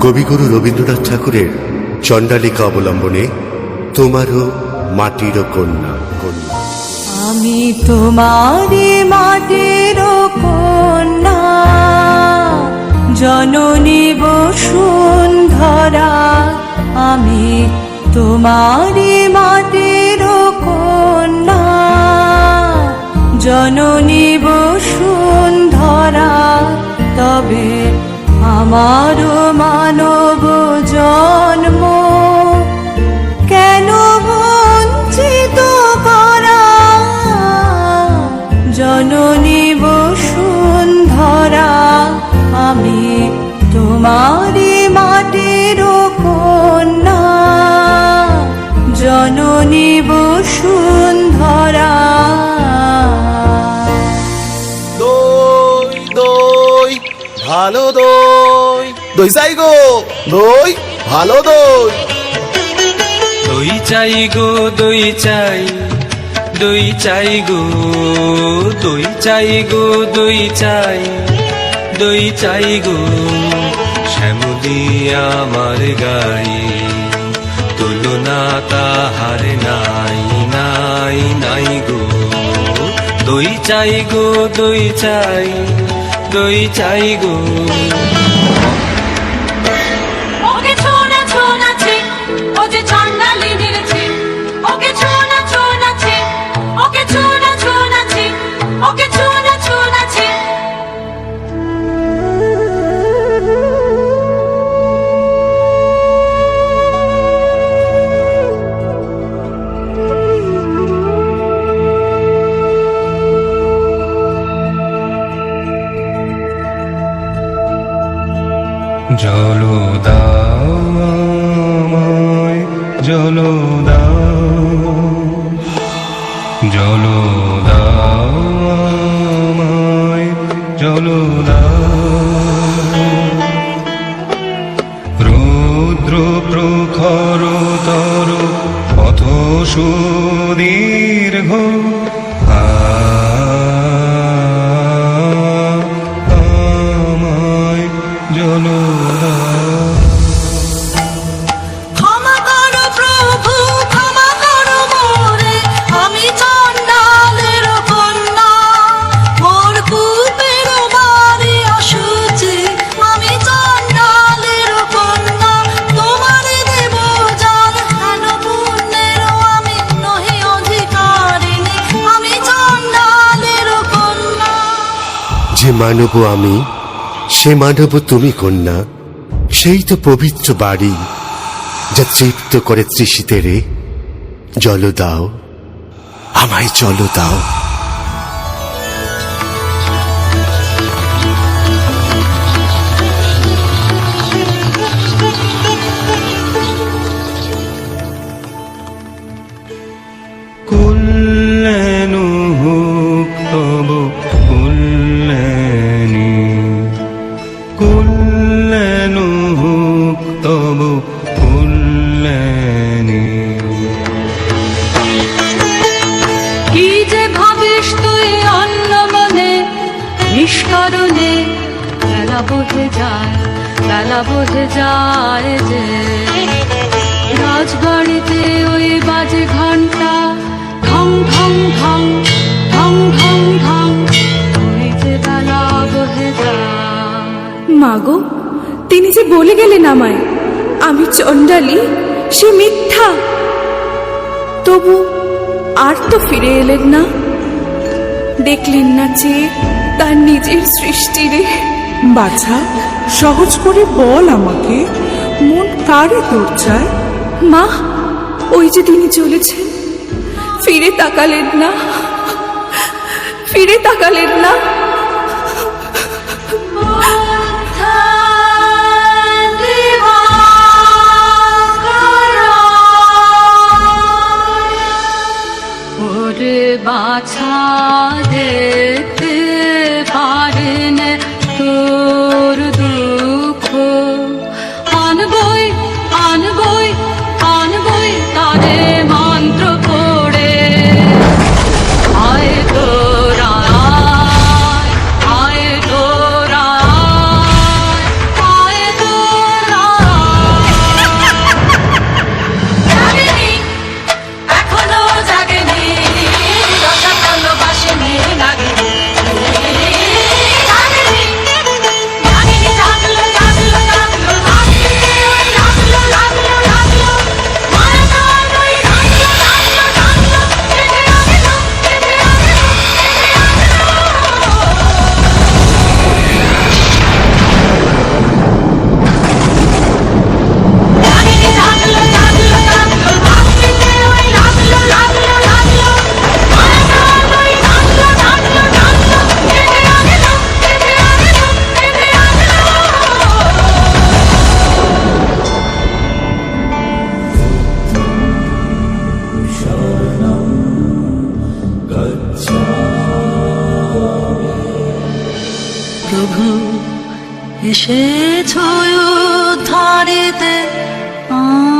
কবিগুরু রবীন্দ্রনাথ ঠাকুরের চণ্ডালিকা অবলম্বনে তোমারও মাটির কন্যা কন্যা। আমি তোমারি মাটির কন্যা। জননী বসুন্ধরা, আমি তোমারি মাটির কন্যা। জননী বসুন্ধরা, তবে আমার মানব জন্ম। কেন বঞ্চিত করা? জননী বসুন্ধরা, আমি তোমারি মাটির কন্যা। জননী বসুন্ধরা। ভালো দই। দই চাই গো, দই, ভালো দই। দই চাই গো, দই চাই দই চাই গো, দই চাই গো, দই চাই দই চাই গো, শ্যামলি আমার গাই তুলনা তাহার নাই নাই নাই গো। দই চাই গো, দই চাই দই চাই গো। জল দাও জল দাও জল রুদ্র প্রখর তর পথ সুদীর্ঘ যে মানব আমি, সে মানব তুমি কন্যা। সেই তো পবিত্র বাড়ি, যা তৃপ্ত করে তৃষিতেরে জল দাও, আমায় জল দাও। বোঝে যায়, বেলা বোঝে যায় যে রাজবাড়িতে ওই বাজে ঘণ্টা ঢং ঢং ঢং ঢং ঢং ঢং, ওই যে বেলা বোঝে যায়। মাগো তিনি যে বলে গেলেন আমায়, আমি চণ্ডালী, সে মিথ্যা। তবু আর তো ফিরে এলেন না। দেখলেন না যে তার নিজের সৃষ্টিরে বাছা সহজ করে বল আমাকে। মন কারে তোর চায়? মা ওই যে তিনি চলেছেন। ফিরে তাকালেন না। ফিরে তাকালেন না। ওরে বাছা দেখতে পারেন। তোর দুঃখ প্রভু এসেছ ধারিতে আ